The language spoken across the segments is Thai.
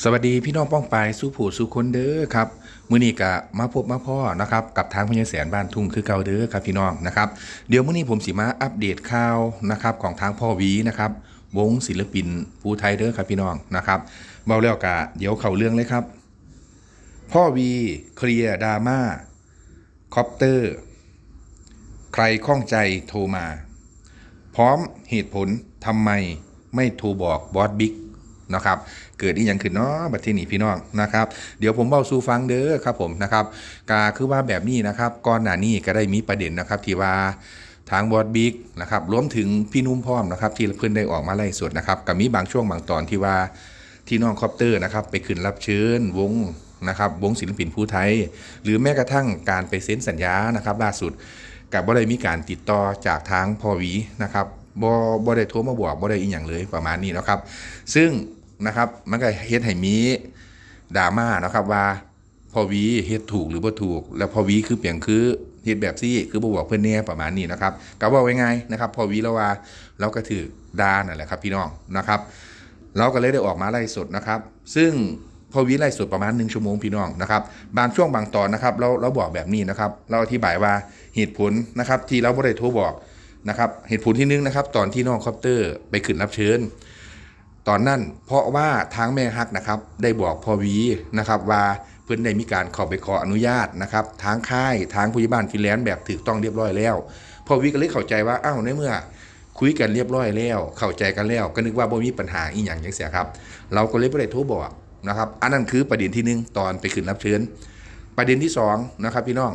สวัสดีพี่น้องป้องปายสู้ผู้สู้คนเด้อครับมื้อนี้ก็มาพบมาพ่อนะครับกับทางพญาแสนบ้านทุ่งคือเก่าเด้อครับพี่น้องนะครับเดี๋ยวมื้อนี้ผมสิมาอัปเดตข่าวนะครับของทางพ่อวีนะครับวงศิลปินผู้ไทยเด้อครับพี่น้องนะครับเบาแล้วกะเดี๋ยวเข้าเรื่องเลยครับ พ่อวีเคลียร์ดราม่าคอปเตอร์ ใครข้องใจโทรมา พร้อมเหตุผลทำไมไม่โทรบอกบอสบิ๊ก นะครับเกิดอีหยังขึ้นเนาะบัดที่นี่พี่น้องนะครับ เดี๋ยวผมเบ้าสู่ฟังเด้อครับผมนะครับกาคือว่าแบบนี้นะครับก่อนหน้านี้ก็ได้มีประเด็นนะครับที่ว่าทางบอสบิ๊กนะครับรวมถึงพี่นุ่มพร้อมนะครับที่เพื่อนได้ออกมาไล่สดนะครับก็มีบางช่วงบางตอนที่ว่าที่น้องคอปเตอร์นะครับไปขึ้นรับเชิญวงนะครับวงศิลปินผู้ไทย หรือแม้กระทั่งการไปเซ็นสัญญานะครับล่าสุดกับบ่ได้มีการติดต่อจากทางพอวีนะครับ บ่บ่ได้โทรมาบอกบ่ได้อีหยังเลยประมาณนี้นะครับ ซึ่งนะครับมันก็เฮ็ดให้มีดราม่านะครับว่าพอวีเฮ็ดถูกหรือบ่ถูก แล้วพอวีคือเปลี่ยนคือเฮ็ดแบบซี่คือบ่บอกเพิ่นแน่ประมาณนี้นะครับก็เว้าไว้ไงนะครับ พอวีแล้วว่าเราก็ถือด่านั่นแหละครับ พี่น้องนะครับ เราก็เลยได้ออกมาไล่สดนะครับ ซึ่งพอวิไล่สดประมาณหนึ่งชั่วโมงพี่น้องนะครับบางช่วงบางตอนนะครับ เราเราบอกแบบนี้นะครับ เราอธิบายว่าเหตุผลนะครับ ที่เราไม่ได้โทรบอก นะครับเหตุผลที่หนึ่งนะครับ ตอนที่น้องคอปเตอร์ไปขึ้นรับเชิญ ตอนนั้นเพราะว่าทางแม่ฮักนะครับ ได้บอกพอวีนะครับว่าเพื่อนได้มีการขอไปขออนุญาตนะครับทางค่ายทางผู้ใหญ่บ้านฟินแลนด์แบบถูกต้องเรียบร้อยแล้วพอวีก็เลยเข้าใจว่าอ้าวในเมื่อคุยกันเรียบร้อยแล้ว เข้าใจกันแล้ว ก็นึกว่าบ่มีปัญหาอีหยังจังเสียครับ เราก็เลยบ่ได้โทรบอกนะครับ อันนั้นคือประเด็นที่หนึ่งตอนไปขึ้นรับเชิญ ประเด็นที่สองนะครับพี่น้อง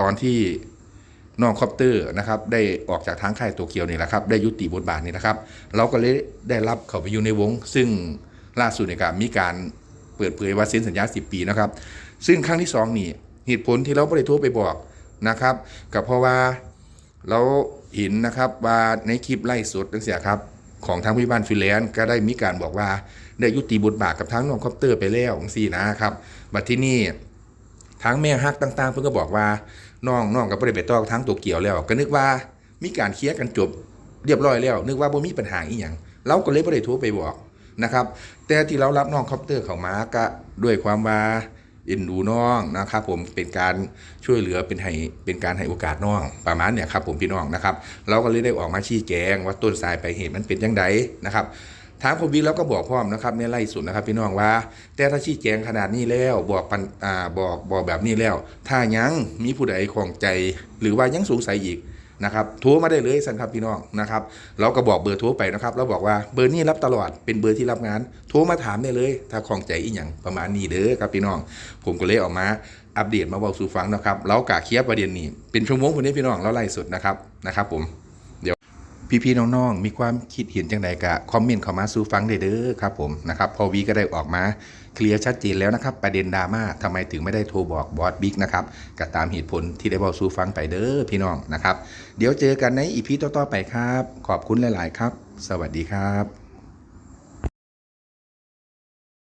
ตอนที่ น้องคอปเตอร์นะครับได้ออกจากทางค่ายตัวเกียวนี่แหละครับได้ยุติบทบาทนี่นะครับ เราก็เลยได้รับเขาไปอยู่ในวง ซึ่งล่าสุดในการมีการเปิดเผยว่าเซ็นสัญญา 10 ปีนะครับ ซึ่งครั้งที่สองนี่เหตุผลที่เราไม่ได้โทรไปบอกนะครับก็เพราะว่าเราเห็นนะครับว่าในคลิปไล่สดตั้งเสียครับของทางผู้บ้านฟินแลนด์ก็ได้มีการบอกว่าได้ยุติบทบาทกับทั้งน้องคอปเตอร์ไปแล้วของสี่นะครับบัดที่นี่ทั้งแม่ฮักต่างๆ เพิ่นก็บอกว่า น้องน้องกับบ่ได้ไปต่อกทั้งตัวเกี่ยวแล้ว ก็นึกว่ามีการเคลียร์กันจบเรียบร้อยแล้ว นึกว่าบ่มีปัญหาอีหยังเราก็เลยบ่ได้โทรไปบอกนะครับ แต่ที่เรารับน้องคอปเตอร์เข้ามาก็ด้วยความว่าเอ็นดูน้องนะครับผมเป็นการช่วยเหลือเป็นให้เป็นการให้โอกาสน้องประมาณเนี่ยครับผมพี่น้องนะครับ เราก็เลยได้ออกมาชี้แจงว่าต้นสายไปลายเหตุมันเป็นยังไงนะครับ ทางผมวิกเราก็บอกพร้อมนะครับในไล่สุดนะครับ พี่น้องว่า แต่ถ้าชี้แจงขนาดนี้แล้วบอกปันอ่าบอกบอกแบบนี้แล้ว ถ้ายังมีผู้ใดของใจ หรือว่ายังสงสัยอีกนะครับโทรมาได้เลยสันครับพี่น้องนะครับ เราก็บอกเบอร์โทรไปนะครับเราบอกว่าเบอร์นี้รับตลอดเป็นเบอร์ที่รับงานโทรมาถามได้เลย ถ้าของใจอีหยังประมาณนี้เด้อครับพี่น้อง ผมก็เลยออกมาอัปเดตมาบอกสู่ฟังนะครับเรากะเคลียร์ประเด็นนี้เป็นชั่วโมงคนนี้พี่น้องเราไล่สุดนะครับนะครับผม พี่ๆน้องๆมีความคิดเห็นจังใดกะคอมเมนต์เข้ามาสู่ฟังได้เด้อครับผมนะครับพอวีก็ได้ออกมาเคลียร์ชัดเจนแล้วนะครับ ประเด็นดราม่าทำไมถึงไม่ได้โทรบอกบอสบิ๊กนะครับก็ตามเหตุผลที่ได้บอกสู่ฟังไปเด้อพี่น้องนะครับ เดี๋ยวเจอกันในอีพีต่อๆไปครับ ขอบคุณหลาย ๆ ครับ สวัสดีครับ